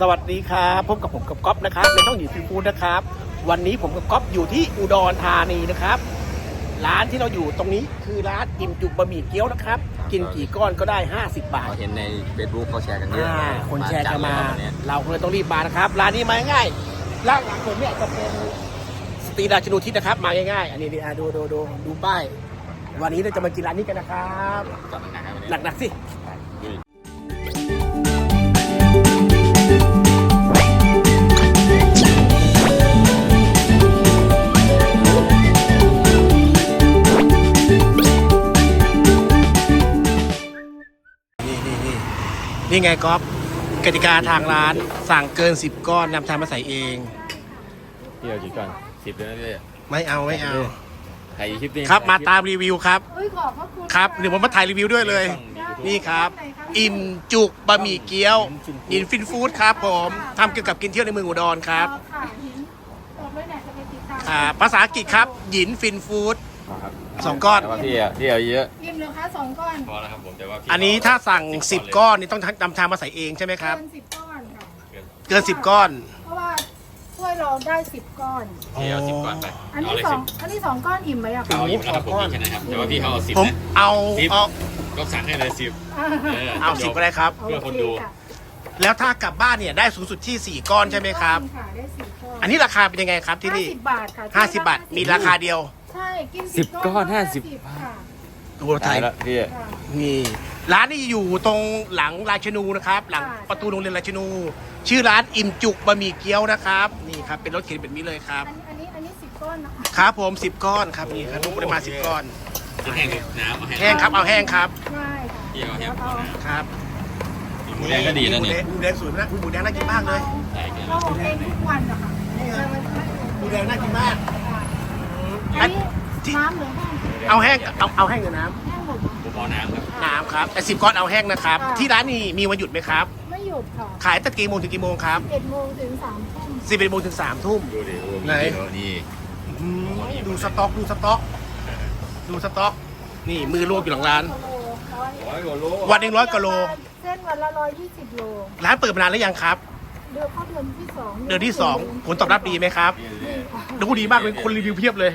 สวัสดีครับพบกับผมกับก๊อฟนะครับในช่องหนีฟิฟูดนะครับ วันนี้ผมกับก๊อฟอยู่ที่อุดรธานีนะครับ ร้านที่เราอยู่ตรงนี้คือร้านอิ่มจุกบะหมี่เกี๊ยวนะครับ กินกี่ก้อนก็ได้ 50 บาทเราเห็นใน Facebook เขาแชร์กันเยอะอ่าคนแชร์กันมาจัดเลยครับวันนี้เราก็เลยต้องรีบมานะครับ ร้านนี้มาง่ายๆร้านหลังผมเนี่ยจะเป็นสตรีราชนูทิศนะครับ มาง่ายๆ อันนี้นี่อะดูดูดูดูป้ายวันนี้เราจะมากินร้านนี้กันนะครับจัดหนักๆครับวันนี้หนักๆสิ นี่ไงก๊อฟกติกาทางร้านสั่งเกิน 10 ก้อนนำทางมาใส่เอง พี่เอากี่ก่อนสิบเลยนะพี่ ไม่เอาไม่เอาถ่ายคลิปดิครับมาตามรีวิวครับเฮ้ยขอบพระคุณครับเดี๋ยวผมมาถ่ายรีวิวด้วยเลย นี่ครับ อิ่มจุกบะหมี่เกี๊ยวยินฟินฟู้ดครับผมทำเกี่ยวกับกินเที่ยวในเมืองอุดรครับค่ะหินตบด้วยเนี่ยจะไปติดตาม อ่าภาษาอังกฤษครับหยินฟินฟู้ด ครับสองก้อน แต่ว่าพี่อะพี่เอาเยอะอิ่มเหลือคะสองก้อนพอแล้วครับผมแต่ว่าพี่อันนี้ถ้าสั่ง 10 ก้อนนี่ต้องนำทางมาใส่เองใช่ไหมครับ เกินสิบก้อนค่ะ เกิน 10 ก้อน เพราะว่าถ้วยเราได้สิบก้อน พี่เอาสิบก่อนไปอันนี้สองอันนี้สองก้อนอิ่มไหมอะคะเอาอยู่นะครับผมมีแค่นั้นครับแต่ว่าพี่เขาเอาสิบผมนะเอาสิบเอาก็สั่งให้เลยสิบเอาสิบก็ได้ครับ เพื่อคนดูค่ะแล้วถ้ากลับบ้านเนี่ยได้สูงสุดที่ 4 ก้อนใช่ไหมครับค่ะได้สิบก้อนอันนี้ราคาเป็นยังไงครับที่นี่ ห้าสิบบาทค่ะ50 บาท มีราคาเดียว ใช่กินสิบก้อนห้าสิบ ค่ะตัวไทถ่ายยแล้วพี่ค่ะ นี่ร้านนี้อยู่ตรงหลังราชนูนะครับ หลังค่ะ ประตูโรงเรียนราชนู ชื่อร้านอิ่มจุกบะหมี่เกี๊ยวนะครับนี่ครับเป็นรถเข็นแบบนี้เลยครับอันอันนี้อันนี้สิบก้อนนะคะครับผม10ก้อนครับนี่ครับลูกปริมาณ10ก้อนแห้งเลยน้ำเอาแห้งครับเอาแห้งครับใช่ค่ะพี่เอาแห้งพอนะครับหมูแดงก็ดีนะเนี่ยหมูแดงสวยนะหมูแดงน่ากินมากเลยใช่ครับเราอบเองทุกวันอะค่ะหมูแดงน่ากินมาก อันนี้ที่น้ำหรือแห้งเอาแห้งเอาเอาแห้งหรือน้แห้งหมดผมเอาน้ำครับำน้ำครับแต่สิบก้อนเอาแห้งนะครับค่ะที่ร้านนี้มีวันหยุดไหมครับ ไม่หยุดค่ะขายตั้งกี่โมงถึงกี่โมงครับเจ็ดโมงถึงสามทุ่มสิบเอ็ดโมงถึงสามทุ่ม ดูดิโอ้ไหนมีเยอะนี่อืมดูสต็อกดูสต็อก ดูสต็อก นี่มือลวกอยู่หลังร้านกิโลร้อยร้อยกว่าโลวันหนึ่งร้อยกิโล เส้นวันละร้อยยี่สิบโลร้านเปิดมานานแล้วยังครับ เดือนเข้าเดือนที่สองเดือนที่สองผลตอบรับดีไหมครับดูดีมากเลยคนรีวิวเพียบเลย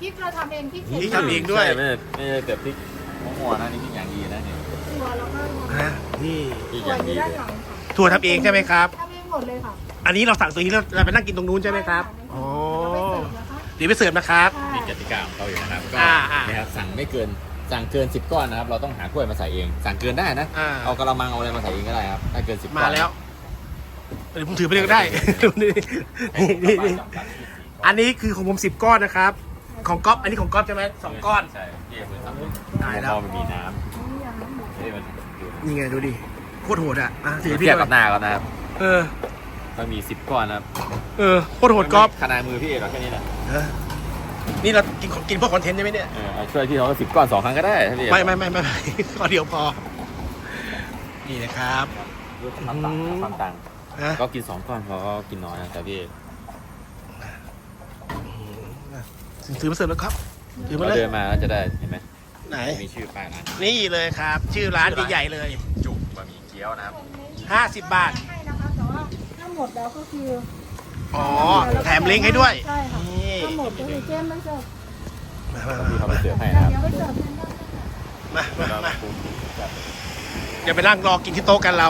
พริกเราทำเองพริกนี่เผ็ดทำเองด้วย ใช่ไม่ใช่ไม่ใช่แบบพริกหัวหัวนะนี่พริกอย่างดีนะเนี่ยตัวแล้วก็ฮะนี่พริกตัอวย่างอยู่ดีด้านเลยหลังค่ะถั่วทำเองใช่ไหมครับ ทำเองหมดเลยค่ะอันนี้เราสั่งตรงนี้แล้วเราไปนั่งกินตรงนู้นใช่ไหมครับอ๋อเราไปเสิร์ฟนะคะเดี๋ยวไปเสิร์ฟนะครับ มีกติกาของเขาอยู่นะครับก็อ่าอ่านะครับสั่งไม่เกินสั่งเกิน 10 ก้อนนะครับเราต้องหาถ้วยมาใส่เอง สั่งเกินได้นะอ่า เอากระมังเอาอะไรมาใส่เองก็ได้ครับถ้าเกิน10ก้อนมาแล้วเดี๋ยวผมถือไปเลยก็ได้ นี่นี่นี่ อันนี้คือของผมสิบก้อนนะครับ ของก๊อฟอันนี้ของก๊อฟใช่ไหมสองก้อน ใช่พี่เอาไปทำตายแล้วพอมันมีน้ำนี่มันอยู่นี่ไงดูดิโคตรโหดอะอะถือเทีพี่ยบหน่กัอบยหน้าก่อนนะครับเออถ้ามี10ก้อนนะครับเออโคตรโหดก๊อฟขนาดมือพี่เอกเราแค่นี้นะเออนี่เรากินกินเพื่อคอนเทนต์ใช่ไหมเนี่ย เออเอาช่วยพี่เขาสิบก้อนสองครั้งก็ได้ถ้าพี่ไม่ไม่ไม่ไม่ไม่ขอเดียวพอ นี่นะครับรู้ความต่างความต่างนะก็กินสองก้อนเขาก็กินน้อยนะแต่พี่เอก ถือมาเสิร์ฟแล้วครับถือมาเราเลยเดินมาแล้วจะได้เห็นไหมไหน มีชื่อป้ายร้านนี่เลยครับ ชื่อร้านใหญ่ๆเลย จุกบะหมี่เกี๊ยวนะครับ50บาท ให้นะคะแต่ว่าถ้าหมดแล้วก็คืออ๋อ แถมลิงก์ให้ด้วย ใช่ค่ะนี่ถ้าหมดก็คือเจมไม่เสิร์ฟมามาพี่เขาไปเสิร์ฟให้แต่นะครับเดี๋ยวไปเสิร์ฟกันได้มามาแล้วมาปรุงจัดเดี๋ยวไปนั่งรอกินที่โต๊ะกันเรา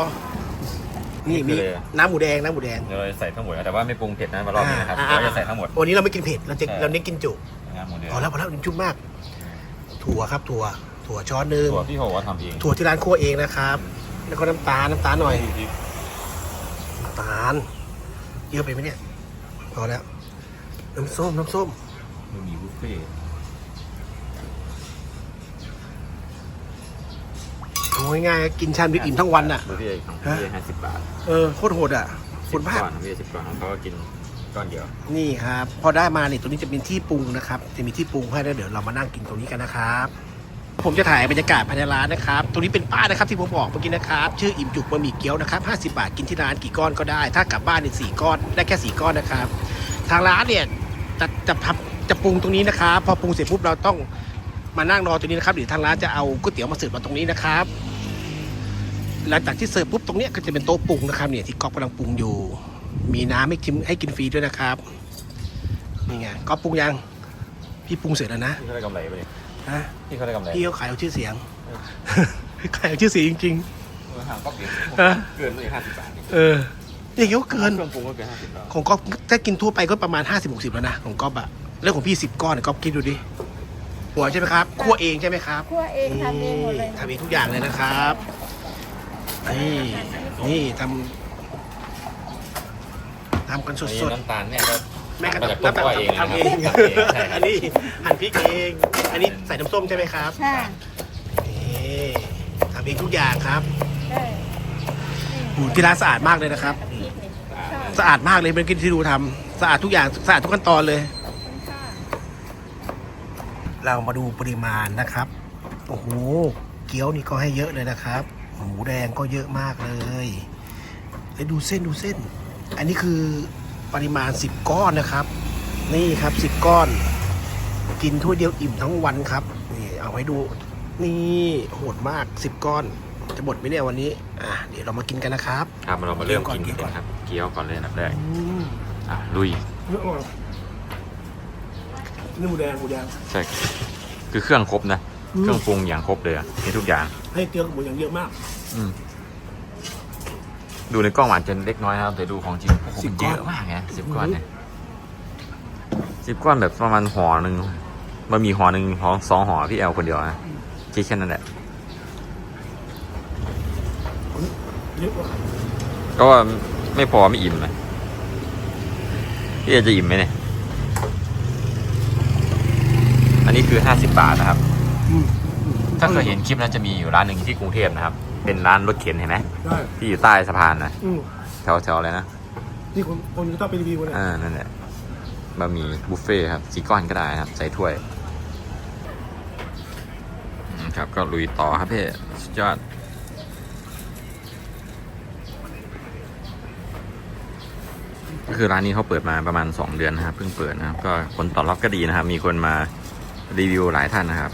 นี่มีนี่คือน้ำหมูแดงน้ำหมูแดงเราใส่ทั้งหมดนะแต่ว่าไม่ปรุงเผ็ดนะมารอบนี้นะครับอ่าเราจะใส่ทั้งหมดวันนี้เราไม่กินเผ็ดเราจะใช่เราเน้นกินจุงานหมูเดือพอแล้วพอแล้วจุ่มมาก ถั่วครับถั่ว ถั่วช้อนหนึ่งตัวพี่โหว่าทำเองถั่วที่ร้านคั่วเองนะครับ แล้วก็น้ำตาลน้ำตาลหน่อยน้ำตาลเยอะไปไหมเนี่ยพอแล้วน้ำส้มน้ำส้มมันมีบุฟเฟ่ โอ้ยง่ายๆกินชามเดียวอิ่มทั้งวันอะ บุฟเฟ่ต์ของพี่ห้าสิบบาทเออโคตรโหดอะโหดมาก ก้อนพี่สิบก้อนเขาก็กินก้อนเดียวนี่ครับ พอได้มาเนี่ยตรงนี้จะเป็นที่ปรุงนะครับ จะมีที่ปรุงให้แล้วเดี๋ยวเรามานั่งกินตรงนี้กันนะครับ ผมจะถ่ายบรรยากาศภายในร้านนะครับตรงนี้เป็นป้ายนะครับที่ผมบอกเมื่อกี้นะครับ ชื่ออิ่มจุกบะหมี่เกี๊ยวนะครับ50 บาทกินที่ร้านกี่ก้อนก็ได้ ถ้ากลับบ้านเนี่ยสี่ก้อนได้แค่สี่ก้อนนะครับ ทางร้านเนี่ยจะจะทำจะปรุงตรงนี้นะครับ พอปรุงเสร็จปุ๊บเราต้องมานั่งรอตรงนี้นะครับเดี๋ยวทางร้านจะเอาก๋วยเตี๋ยวมาเสิร์ฟมาตรงนี้นะครับ หลังจากที่เสิร์ฟปุ๊บตรงเนี้ยก็จะเป็นโต๊ะปรุงนะครับเนี่ยที่ก๊อฟกำลังปรุงอยู่ มีน้ำให้กินให้กินฟรีด้วยนะครับนี่ไงก๊อฟปรุงยังพี่ปรุงเสร็จแล้วนะพี่เขาได้กำไรปะเนี่ยฮะพี่เขาได้กำไรพี่เขาขายเอาชื่อเสียง ขายเอาชื่อเสียงจริงห่างก็เกินฮะเกินเลยห้าสิบบาทๆเอออย่างเงี้ยก็เกินเครื่องปรุงก็เกินห้าสิบแล้วของก๊อฟถ้ากินทั่วไปก็ประมาณ50 60แล้วนะของก๊อฟอะเรื่องของพี่10ก้อนก๊อฟคิดดูดิหัวใช่ไหมครับคั่วเองใช่ไหมครับคั่วเองทำเองหมดเลยทำเองทุกอย่างเลยนะครับ นี่ นี่ทำทำกันสนี่ดน้ำตาลเนี่ยก็ๆ แม่ก็มาจากต้นทำกล้วยเองนะทำเองทำเองใช่คอัรับนนี้หั่นพริกเอง อันนี้ใส่น้ำส้มใช่ไหมครับใช่นี่ทำเองทุกอย่างครับใช่หูที่ร้านสะอาดมากเลยนะครับสะอาดมากเลยเมื่อกี้ที่ดูทำสะอาดทุกอย่างสะอาดทุกขั้นตอนเลยเรามาดูปริมาณนะครับ โอ้โห เกี๊ยวนี่ก็ให้เยอะเลยนะครับ หมูแดงก็เยอะมากเลยแล้วดูเส้นดูเส้น อันนี้คือปริมาณ 10 ก้อนนะครับ นี่ครับ 10 ก้อน กินถ้วยเดียวอิ่มทั้งวันครับ นี่เอาไว้ดู นี่โหดมาก 10 ก้อน จะหมดไหมเนี่ยวันนี้ อะเดี๋ยวเรามากินกันนะครับ ครับเรามาเริ่มกินเกี๊กัยวก่อนนครับ เกี๊ยวก่อนเลยอันดับแรกอืมอะลุยนี่หมูแดงหมูแดงใช่คือเครื่องครบนะอืมเครื่องปรุงอย่างครบเลยอะมีทุกอย่าง ให้เกี๊ยวกับหมูอย่างเยอะมาก อืมดูในกล้องอาจจะเล็กน้อยนะครับแต่ดูของจริงโอ้โหสิบมันก้เยอนอะมากไงสิบก้อนเนี่ยสิบก้อนแบบประมาณห่อหนึ่งบะหมี่ห่อหนึ่งห่อสองห่อพี่แอลคนเดียวนะคิดแค่นั้นแหละ เยอะกว่าก็ว่าไม่พอไม่อิ่มนะพี่แอลจะอิ่มไหมเนี่ย อันนี้คือห้าสิบบาทนะครับ อืม ถ้าเคยเห็นคลิปนั้นจะมีอยู่ร้านหนึ่งที่กรุงเทพนะครับ เป็นร้านรถเข็นเห็นไหมได้ที่อยู่ใต้สะพานนะอืมแถวแถวอะไรนะนี่คนคนจะต้องไปรีวิวเนี่ยอ่านั่นแหละบะหมี่บุฟเฟ่ต์ครับสีก้อนก็ได้ครับ ใส่ถ้วยอืมครับก็ลุยต่อครับพี่สุดยอดก็คือร้านนี้เขาเปิดมาประมาณ 2 เดือนนะครับเพิ่งเปิดนะครับ ก็ผลตอบรับก็ดีนะครับ มีคนมารีวิวหลายท่านนะครับ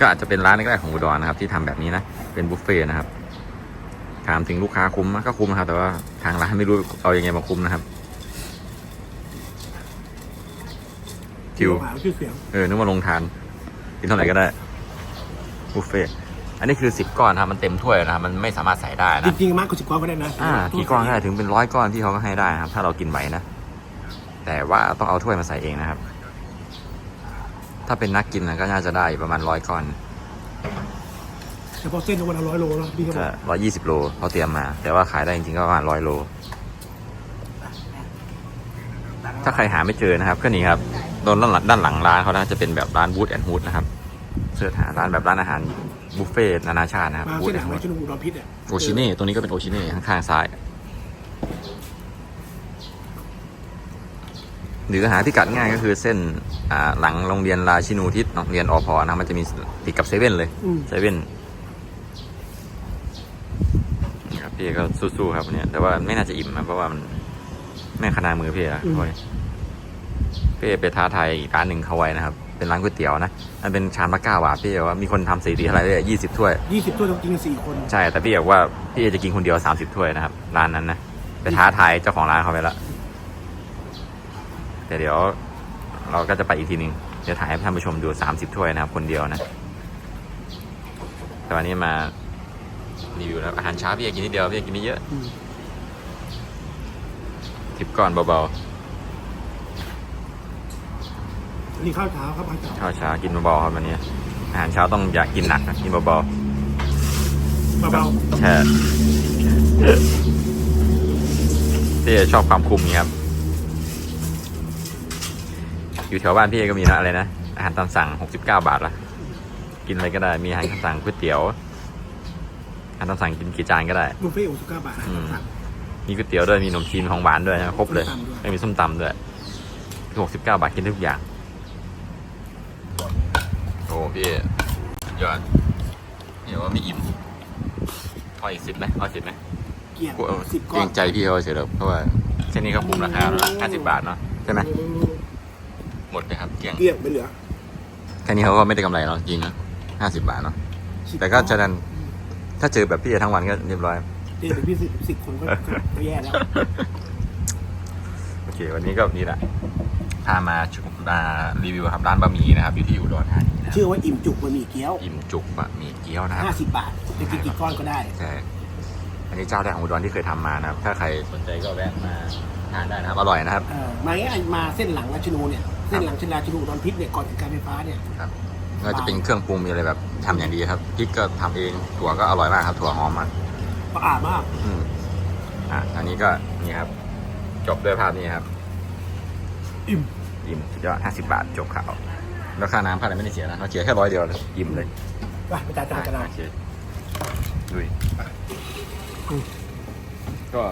ก็อาจจะเป็นร้านแรกๆของอุดรนะครับ ที่ทำแบบนี้นะ เป็นบุฟเฟ่ต์นะครับ ถามถึงลูกค้าคุ้มไหมก็คุ้มนะครับ แต่ว่าทางร้านไม่รู้เอาอยัางไงมาคุ้มนะครับคิวหาชื่อเสียงเออนึกว่าลงทานกินเท่าไหร่ก็ได้บุฟเฟ่ต์อันนี้คือสิบก้อนครับมันเต็มถ้วยนะครับมันไม่สามารถใส่ได้จนะริงๆมากกว่าสิบก้อนก็ได้นะอ่ากี่ก้อนก็ได้ถึงเป็นร้อยก้อนพี่เขาก็ให้ได้นะครับ ถ้าเรากินไหวนะแต่ว่าต้องเอาถ้วยมาใส่เองนะครับ ถ้าเป็นนักกินนะก็น่าจะได้ประมาณร้อยก้อนเฉพาะเส้นก็วันละร้อยโลแล้วพี่ก็บก็อกร้อยยี่สิบโลเขาเตรียมมา แต่ว่าขายได้จริงๆก็ประมาณร้อยโล ถ้าใครหาไม่เจอนะครับก็นี่ครับโดนด้านหลังด้านหลังร้านเขานะจะเป็นแบบร้านบูธแอนด์ฮูดนะครับเสิร์ชหาร้านแบบร้านอาหารบุฟเฟ่ต์นานาชาตินะครับมาบูธเส้นแอนหางด์ฮูดไว้ชนุอุดรพิษเนี่ยโอชิเน่ตรงนี้ก็เป็นโอชิเน่ข้างๆซ้าย หรือหาพิกัดง่ายก็คือเส้นอ่าหลังโรงเรียนราชินูทิศโรงเรียนอพนะมันจะมีติดกับเซเว่นเลยอืมเซเว่นนี่ครับพี่ก็สู้ๆครับเนี่ย แต่ว่าไม่น่าจะอิ่มนะเพราะว่ามันแม่ขนาดมือพี่อะโอ้ยพี่ไปท้าทายอีกร้านหนึ่งเขาไว้นะครับ เป็นร้านก๋วยเตี๋ยวนะมันเป็นชามละเก้าบาทพี่บอกว่ามีคนทำสถิติอะไรเลยยี่สิบถ้วยยี่สิบถ้วยต้องกินกันสี่คน ใช่แต่พี่บอกว่าพี่จะกินคนเดียวสามสิบถ้วยนะครับร้านนั้นนะไปท้าทายเจ้าของร้านเขาไปแล้ว แต่เดี๋ยวเราก็จะไปอีกทีหนึ่งจะถ่ายให้ท่านผู้ชมดูสามสิบถ้วยนะครับ คนเดียวนะ แต่วันนี้มารีวิวแล้วอาหารเช้าพี่อยากกินนิดเดียวพี่อยากกินไม่เยอะอืมทิปก่อนเบาอันนี้ข้าวเช้าครับข้าวเช้าๆข้าวเช้ากินเบาๆครับวันนี้อาหารเช้าต้องอยากกินหนักนะกินเบาเบาๆแช่พี่ชอบความคุมนี้ครับ อยู่แถวบ้านพี่ก็มีนะอะไรนะอาหารตามสั่ง 69 บาทละกินอะไรก็ได้มีอาหารตามสั่งก๋วยเตี๋ยวอาหารตามสั่งกินกี่จานก็ได้ๆบุฟเฟ่ต์อุสุก้าบาทอืมสั่งมีก๋วยเตี๋ยวด้วยมีขนมจีนของหวานด้วยนะครบเลยส้มตำด้วย ไม่มีส้มตำด้วยหกสิบเก้าบาทกินได้ทุกอย่าง โอ้พี่ยอดเดี๋ยวว่าไม่อิ่มเอาอีกสิบไหมเอาสิบไหมเกียร์กูเอาสิบเกก้รอนงใจพี่เขาเฉยๆเพราะว่าเส้นนี้เขาคุมราคาแล้วห้าสิบบาทเนาะใช่ไหม หมดเลยครับเกลี้ยงเกลี้ยงไม่เหลือแค่นี้เขาก็ไม่ได้กำไรหรอกจริงนะห้าสิบบาทเนาะแต่ก็จะดันถ้าเจอแบบพี่ทั้งวันก็เรียบร้อย เดี๋ยวเป็นพี่สิบสิบคนก็ก็แย่แล้วโอเค วันนี้ก็นี่แหละพามาชุมมารีวิวครับร้านบะหมี่นะครับอยู่ที่อุดรธานีนะครับชื่อว่าอิ่มจุกบะหมี่เกี๊ยวอิ่มจุกบะหมี่เกี๊ยวนะครับห้าสิบบาทจะกินกี่ก้อนก็ได้ใช่อันนี้เจ้าแรกของอุดรที่เคยทำมานะครับ ถ้าใครสนใจก็แวะมาทานได้นะครับ อร่อยนะครับเออมาง่ายๆมาเส้นหลังราชนูเนี่ย เส้นหลังชลาชนูดอนพิษเนี่ยก่อนถึงการไฟฟ้าเนี่ยครับก็จะเป็นเครื่องปรุงมีอะไรแบบทำอย่างดีครับพริกก็ทำเองถั่วก็อร่อยมากครับถั่วหอมมากสะอาดมาก อืมอะอันนี้ก็นี่ครับ จบด้วยภาพนี้ครับ อิ่มอิ่มสุดยอดห้าสิบบาทจบข่าวแล้วค่าน้ำค่าอะไรไม่ได้เสียนะเขาเสียแค่ร้อยเดียวเลยอิ่มเลยไปไปจ่ายตังค์กันนะโอเคดุยก็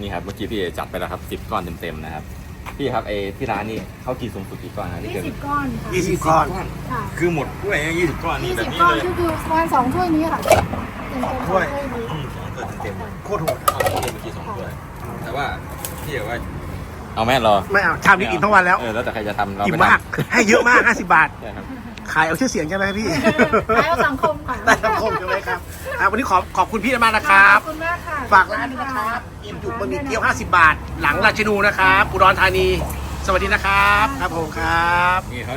นี่ครับเมื่อกี้พี่เอจัดไปแล้วครับสิบก้อนเต็มๆนะครับ พี่ครับไอที่ร้านนี่เขากี่สูงสุดกี่ก้อนนะที่ยี่เกินสิบก้อนค่ะยี่สิบก้อน ค่ะคือหมดถ้วยยี่สิบก้อนนี่ยี่แบสิบบนี้ก้อนเลยก็คือประมาณสองถ้วยนี้ค่ะเต็มเต็มๆสองถ้วยนี้อืมสองถ้วยเต็มๆเลยโคตรโหดเอาเมื่อกี้สองถ้วยแต่ว่าพี่บอกว่าเอาแม่รอไม่เอาชามนี้อิ่มทั้งวันแล้วเออแล้วแต่ใครจะทำเราอิ่มไปทำมากให้เยอะมากห้าสิบบาท ใช่ครับ ขายเอาชื่อเสียงใช่ไหมพี่ ขายเอาสังคมค่ะได้สังคมใช่ไหมครับอะวันนี้ขอขอบคุณพี่มากนะครับ ขอบคุณมากค่ะ ฝากร้านด้วยนะครับอิ่มจุกบะหมี่เกี๊ยว 50 บาท หลังราชนูนะครับ อุดรธานี สวัสดีนะครับ ครับผมครับ นี่เขา